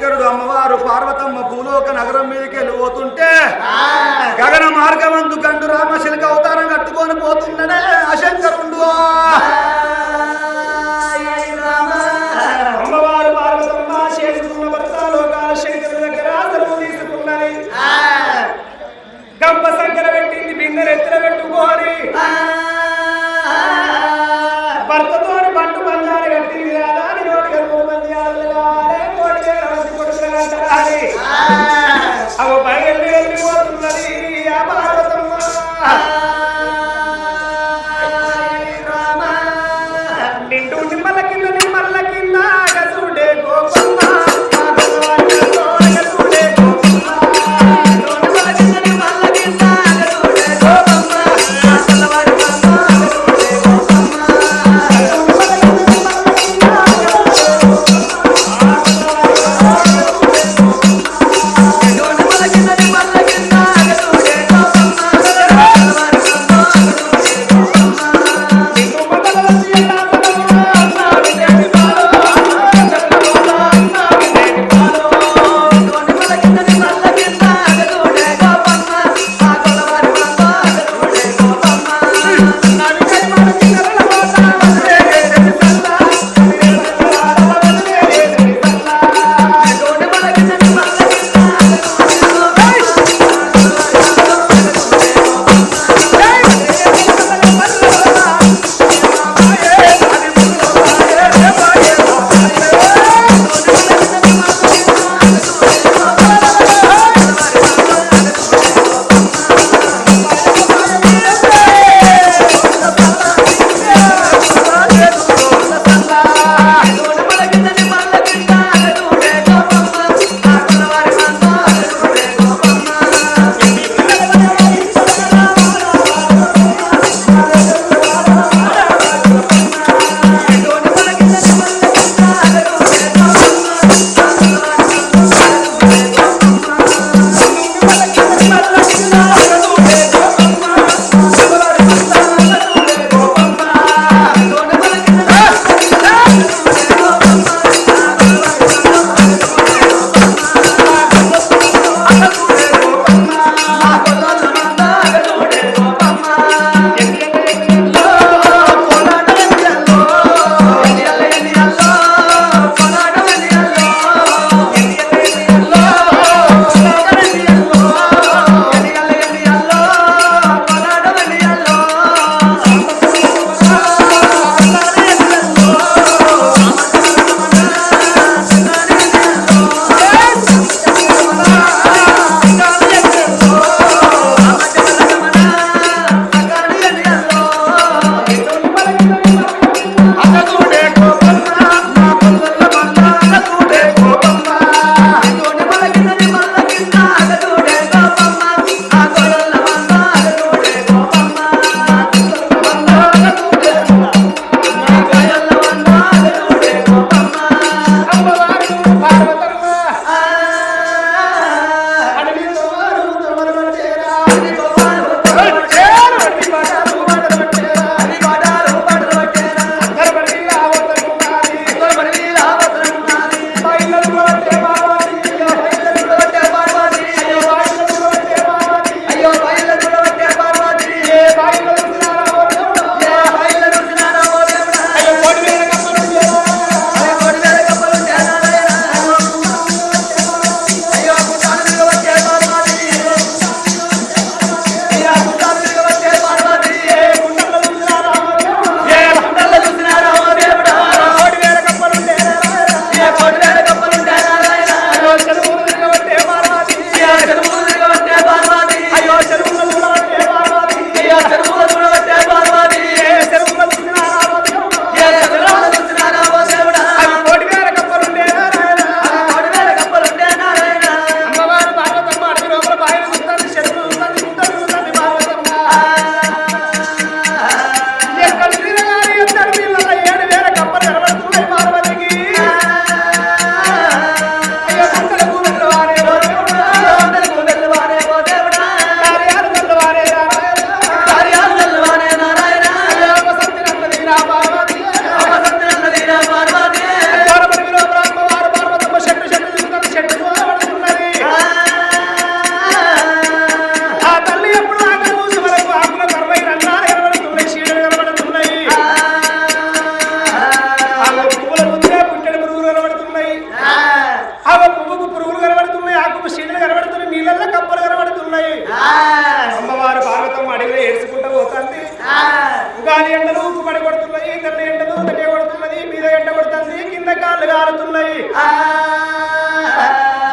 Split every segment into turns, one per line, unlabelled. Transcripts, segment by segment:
శంకరుడు అమ్మవారు పార్వతమ్మ భూలోక నగరం మీదకి వెళ్ళిపోతుంటే గగన మార్గమందు గండు రామశిల్క అవతారం కట్టుకొని పోతుందనే అశంకరుడు అమ్మవారు పార్వతమ్మ చేసుకున్న భర్త లోకాల శంకరు దగ్గర ఆసనం తీసుకున్నది. గంప సంకర పెట్టింది బిందె ఎత్తున పెట్టుకోని Ah, ah.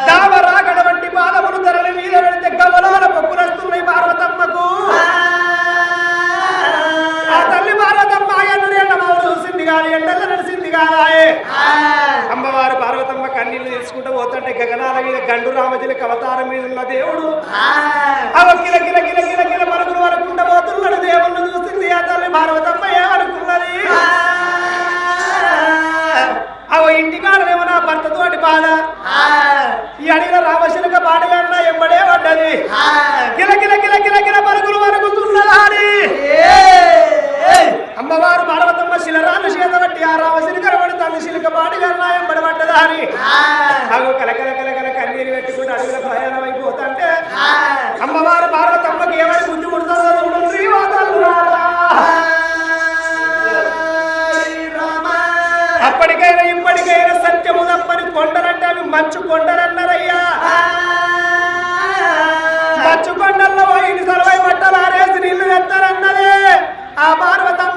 కారుతున్నాయి వంటి పాదములు ధరల మీద పెడితే గమలాల పార్వతమ్మకు. ఆ తల్లి పార్వతమ్మ ఎన్నడు ఎండ చూసింది కాదు కాదాయే. అమ్మవారు పార్వతమ్మ కన్నీళ్ళు తీసుకుంటూ పోతుంటే గగనాల మీద గండు రామజలి అవతారం మీద ఉన్న దేవుడు. ఆ కిల నా భర్తతోటి బాధ? ఈ అడిగిన రామశిలక పాడగన్నా ఎంబడే పడ్డది కిల కిల కిల కిల కిల పరుగులు వరకుతున్నదా అని అమ్మవారు పార్వతమ్మ శిలరాలు చేతబట్టి ఆ రామశిలి కనబడి తల్లి శిలిక పాడగన్నా ఎంబడి పడ్డదా అని అగో కలకల కలకల కన్నీరు పెట్టుకుని అడుగుల ప్రయాణం అయిపోతుంటే అమ్మవారు పార్వతమ్మకి ఏమని గుంజు ముడుతుందో చూడండి. అప్పటికైనా ఇప్పటికైనా సత్యము తప్పని కొండలంటే అవి మంచు కొండలన్నారయ్యా. మంచు కొండల్లో పోయి సర్వై బట్టలు ఆరేసి నీళ్ళు తెస్తారన్నదే. ఆ పార్వతమ్మ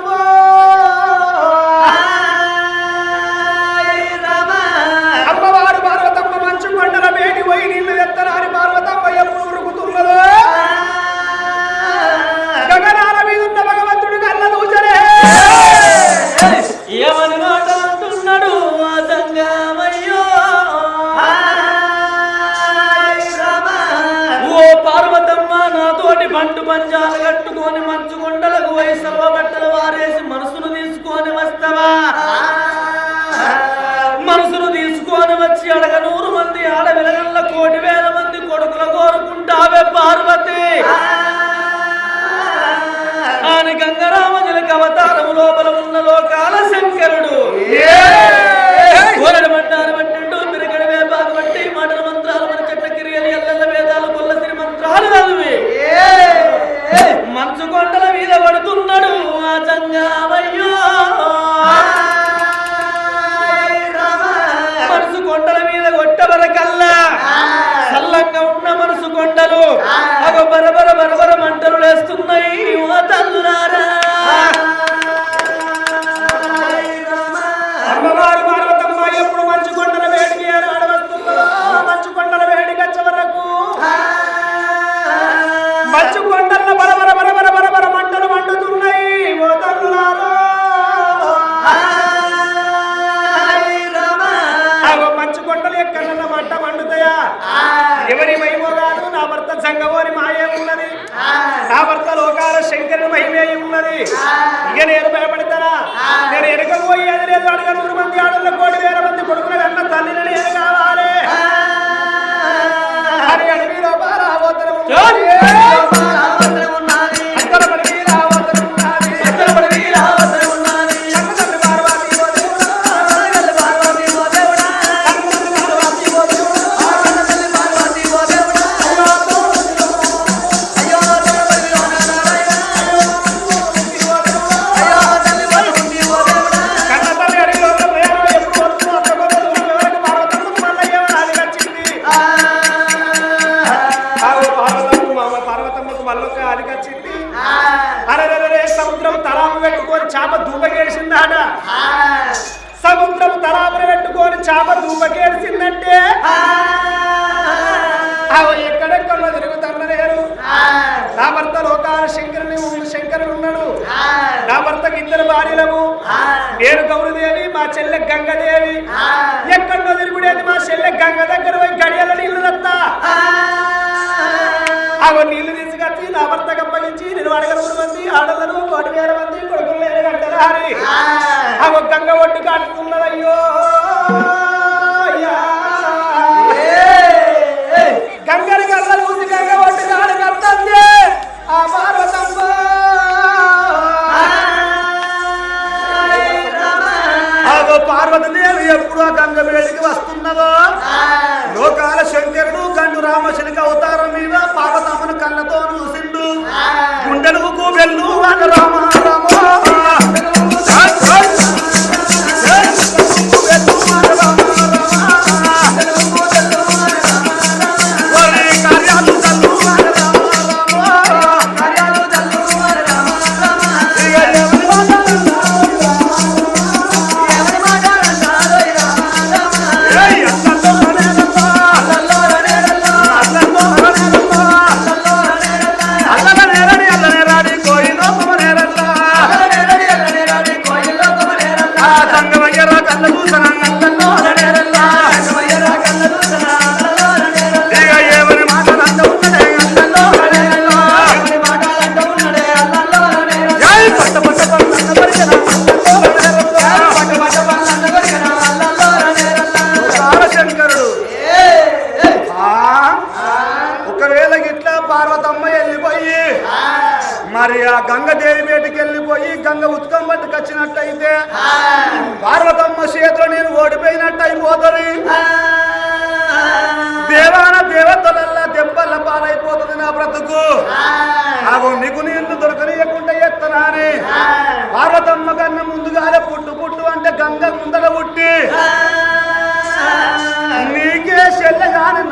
అగ బరబర బరబర మంటలు లేస్తున్నాయి. ఓ తల్లులారా.
అమ్మవారు పార్వతమ్మ ఎప్పుడు మంచు కొండల వేడికి ఏనాడు వస్తున్నదో మంచు కొండల వేడికి వచ్చే వరకు. మంచు కొండల బరబర బరబర బరబర మంటలు మండుతున్నాయి. ఓ తల్లులారా. ఆగో మంచు కొండలు ఎక్కడన్నా మంట మండుతాయా? ఎవరి భర్త సంగమోని మాయే ఉన్నది. నా భర్త లోకాల శంకరుని మహిమే ఉన్నది. ఇక నేను భయపడతానా నేను వెనక పోయి అది లేదు అడగ నూరు మంది ఆడల కోటి వేల మంది కొడుకుల కన్నా తల్లిని నేను కావాలి. గంగదేవి. ఎక్కడో తిరుగుడేది మా చెల్లె గంగ దగ్గర పోయి గడియల నీళ్ళు తత్తా ఆగో నీళ్ళు తీసుకొచ్చి నా భర్తకు అప్పగించి నేను అడగనూరు మంది ఆడలను కోటి వేల మంది కొడుకులు లేని గంటరా అని ఆగో గంగ ఒడ్డు కాటుతున్నదయ్యో లోకాల శంకరుడు గండు రామశనికి అవతారం మీద పార్వతమ్మను కళ్ళతో చూసిండు గుండెలకు వెళ్ళు రామ
బయటికి వెళ్ళిపోయి గంగ ఉత్కం పట్టుకొచ్చినట్టయితే పార్వతమ్మ చేతిలో నేను ఓడిపోయినట్టు అయిపోతుంది దేవాన దేవతలల్లా దెబ్బల పాలైపోతుంది నా బ్రతుకు. అగో నీకు నీళ్ళు దొరకనియకుండా ఎత్తనాని పార్వతమ్మ కన్నా ముందుగానే పుట్టు పుట్టు అంటే గంగ ముందర పుట్టి. నీకే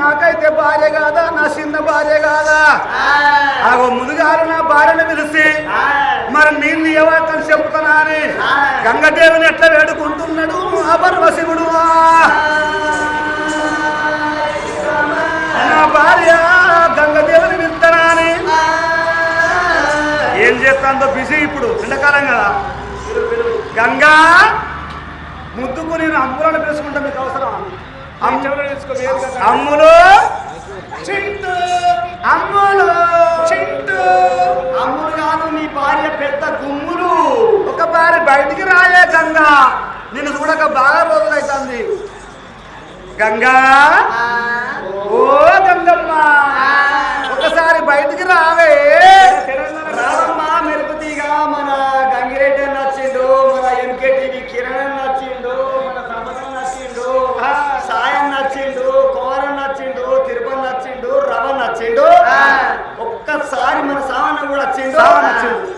నాకైతే భార్య కాదా? నా చిన్న భార్య కాదా? అగో ముందుగారు నా భార్యను పిలిచి మరి నీళ్ళు ఎవరికని చెప్తున్నా అని? గంగదేవిని ఎట్లా వేడుకుంటున్నాడు? ఆ పరమశివుడు నా భార్య గంగదేవిని విత్తనా అని? ఏం చేస్తాందో బిజీ ఇప్పుడు ఎండాకాలం కదా. గంగా ముద్దుకు నేను అమ్ములను పిలుచుకుంటా మీకు అవసరం అమ్ములు? చింటూ. అమ్ములు? చింటూ. అమ్ములు కాదు నీ భార్య పెద్ద గుమ్ములు. ఒక భార్య బయటికి రాయే గంగా. నిన్ను చూడక బాగా రోజులైతుంది. గంగా? ఓ గంగమ్మ. ఒకసారి బయటికి రావే. sana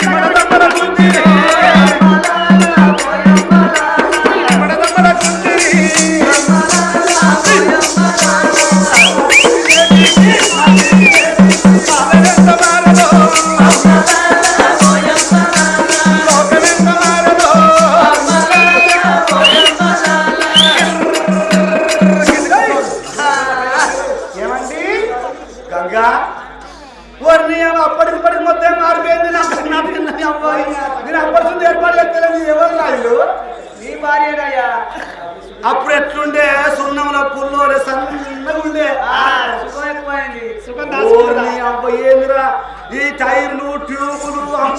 Para, para, para,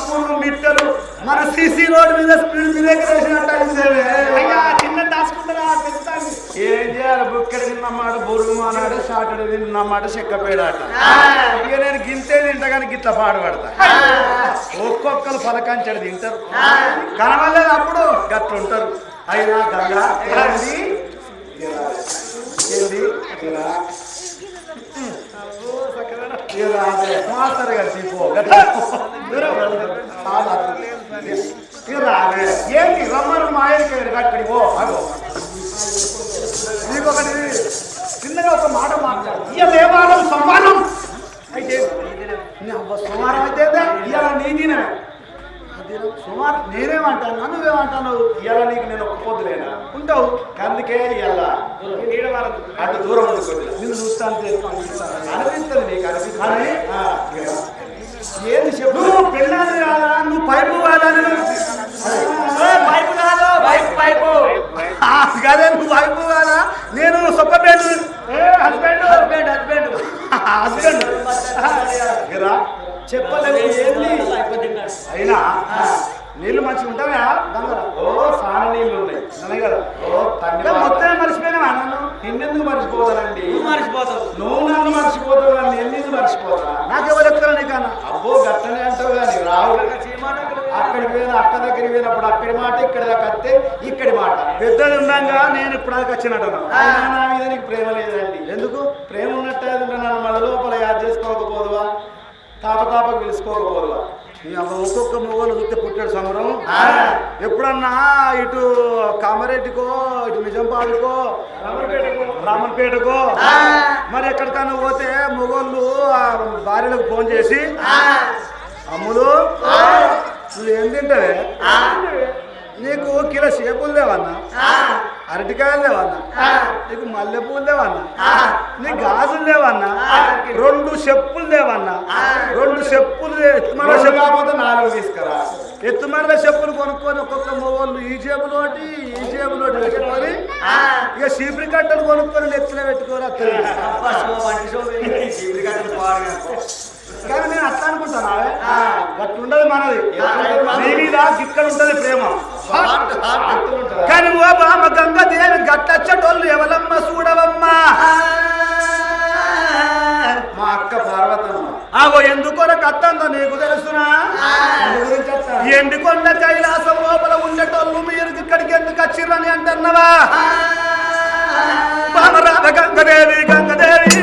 అంపులు మిట్టలు మన సిసి రోడ్ మీద స్పీడ్ బ్రేక్ వేసినట్టు అయిందేవే.
అయ్యా చిన్న దాచుకుంటారా
ఏం చేయాలి? బుక్కడి తిన్నమాట బురుగు మానాడు షాటడు తిన్నమాట చెక్కపేడాట. ఇక నేను గింతే తింటా కానీ గిట్ల పాడుపడతా ఒక్కొక్కరు పలకంచడు తింటారు. కనవలేదు అప్పుడు గట్లుంటారు. అయినా గంగా ఏంది ఏంది ఇలా. ఇలా అదే. మాస్టర్ గారు తీపో గట్ల. చాలా ఇక రావే. ఏంటి రమ్మను మా ఆయనకి అక్కడికి పో అగో నీకు ఒకటి చిన్నగా ఒక మాట మాట్లాడు ఇక దేవాలయం సమానం అయితే నీ అవ్వ సుమారం అయితే ఇవాళ నీ దినమే సుమారు నేనేమంటాను నువ్వేమంటాను ఇవాళ నీకు నేను ఒక పొద్దులేనా ఉంటావు. అందుకే
వాళ్ళకు
అటు దూరం నిన్ను చూస్తాను అనిపిస్తుంది? నీకు అనిపిస్తుంది. ఏది చెప్పు? నువ్వు పెళ్ళాలి కాదా? నువ్వు పైపు కాదా?
పైపు కాదు పైపు పైపు.
కదే నువ్వు వైపు కాదా? నేను Soppapeta husband
husband. Husband.
Husband చెప్పలేదు ఏంది? అయినా నీళ్ళు మంచిగా ఉంటాయా?
ఓ సాన నీళ్ళు ఉన్నాయి
ఉన్నాయి కదా?
ఓ తండ్రి
ఇంకా మొత్తం మర్చిపోయినా నన్ను?
నిన్నెందుకు మర్చిపోతానండి?
మర్చిపోతావు.
నువ్వు నన్ను మర్చిపోతావు? కానీ నేను ఎందుకు మర్చిపోతా
నాకు ఎవరు ఎక్కడ నీకన్నా
అబ్బో గట్టనే అంటావు కానీ రావు. అక్కడికి పోయిన అక్క దగ్గరికి పోయినప్పుడు అక్కడి మాట ఇక్కడి దాకా వస్తే ఇక్కడి మాట.
పెద్దది ఉండంగా నేను ఇప్పుడు దాకా వచ్చినట్టు
నా మీద నీకు ప్రేమ లేదండి.
ఎందుకు?
ప్రేమ ఉన్నట్టే నన్ను మన లోపల యాద్ చేసుకోకపోదువా? తాప తాప పిలుచుకోకపోదువా
నీ అమ్మ ఒక్కొక్క మొగోళ్ళు చూస్తే పుట్టాడు సమరం ఎప్పుడన్నా ఇటు కామారెడ్డికో ఇటు నిజామాబాద్కో రామన్పేటకో మరి ఎక్కడికన్నా పోతే మొగోళ్ళు భార్యలకు ఫోన్ చేసి అమ్ములు నువ్వు ఏం తింటావే? నీకు కిలో సేపులు లేవన్నా? అరటికాయలు లేవన్నా? నీకు మల్లె పూలు లేవన్నా నీకు గాజులు లేవన్నా? రెండు చెప్పులు లేవన్నా? రెండు చెప్పులు చెప్పులు
కాకపోతే నాలుగు తీసుకురా.
ఎత్తుమడ చెప్పులు కొనుక్కొని ఒక్కొక్క మొగోళ్ళు ఈ జేబులోటి ఈ జేబులోటి పెట్టుకొని ఇక చీపురి కట్టలు కొనుక్కొని నెత్తిన పెట్టుకొని వస్తారు కానీ నేను అట్లా అనుకుంటాను? గట్లుండదు మనది. నీ మీద గిక్కడ ఉంటది ప్రేమ. కానీ ఓ బామ గంగ దేవి గట్టచ్చటోళ్ళు ఎవలమ్మ చూడవమ్మా
మా అక్క పార్వతమ్మ.
ఆగో ఎందుకొరకు అత్తందో నీకు తెలుసునా. ఎండికొండ కైలాసం లోపల ఉండేటోళ్ళు మీరు ఇక్కడికి ఎందుకు వచ్చిర్రని అంటున్నావా? బామరాధ గంగదేవి గంగదేవి.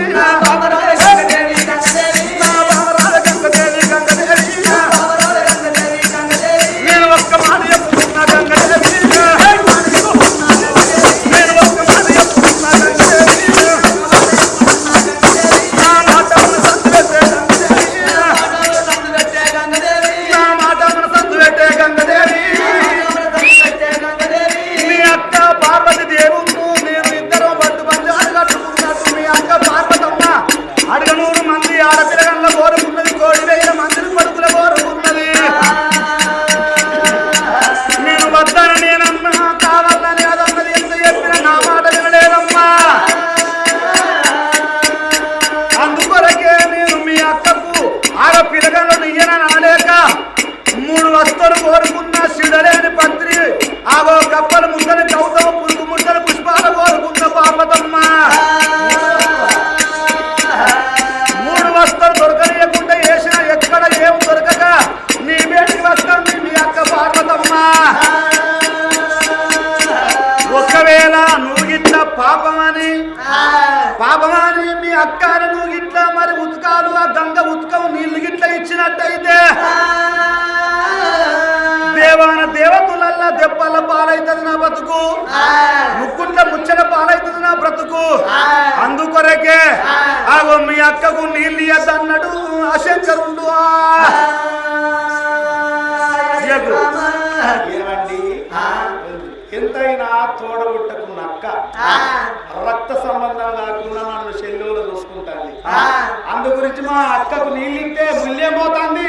గురించి మా అక్కకు నీళ్ళిస్తే ముల్లేమోతాంది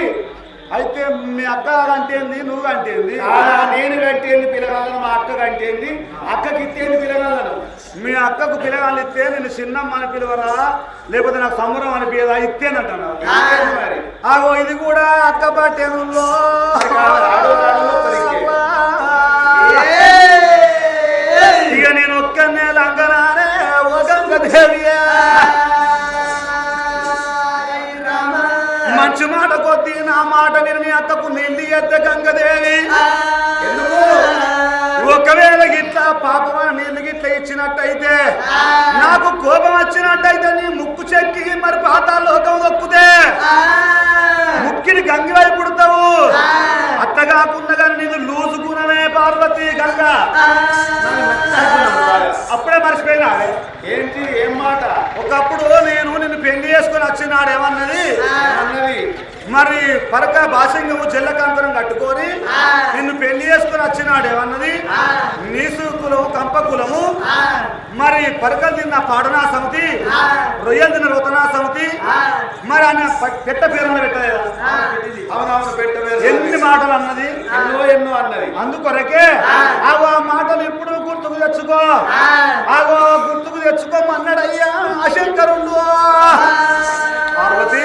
అయితే మీ అక్క అంటేంది నువ్వు అంటేంది
కాదా నేను కట్టేంది పిల్లగాలను మా అక్క కట్టేంది అక్కకి ఇచ్చేది పిల్లగాలను
మీ అక్కకు పిల్లగాళ్ళు ఇస్తే నేను చిన్నమ్మ అని పిలవరా? లేకపోతే నాకు సంబరం అనిపించదా? ఇస్తేనంటాను ఆగో ఇది కూడా అక్క
పలికే.
ఇక నేను ఒక్కనే లంగనానే ఓ గంగదేవియా మంచి మాట కొద్ది నా మాట నేను మీ అక్కకు నీళ్ళు ఎత్త గంగదేవి. ఒకవేళ గిట్లా పాపమా నీళ్ళు గిట్ల ఇచ్చినట్టయితే నాకు కోపం వచ్చినట్టయితే నీ ముక్కు చెక్కి మరి పాతాలోకం దొక్కుతే ముక్కిని గంగి వైపు పుడతావు. అట్ట కాకుండా కానీ నీకు లూజు గుణమే పార్వతి గంగ. అప్పుడే మర్చిపోయినా
ఏంటి? ఏం మాట?
ఒకప్పుడు నేను పెళ్ళి చేసుకొని వచ్చినాడు ఏమన్నది?
అన్నది
మరి పరక భాషంగము జల్లకాంతరం కట్టుకొని నిన్ను పెళ్ళి చేసుకొని వచ్చినాడు ఏమన్నది? నీసు కులము కంప కులము మరి పరకలు తిన్న పాడనా సమితి? రొయ్యలు తిన్న రుతనా సమితి? పెట్ట పేరున పెట్టలేదా?
అవునవును పెట్టవేరు
ఎన్ని మాటలు అన్నది?
ఎన్నో ఎన్నో అన్నది.
అందుకొరకే ఆగో ఆ మాటలు ఇప్పుడు గుర్తుకు తెచ్చుకో. ఆగో గుర్తుకు తెచ్చుకోమన్నాడయ్యా అశంకరుడు పార్వతి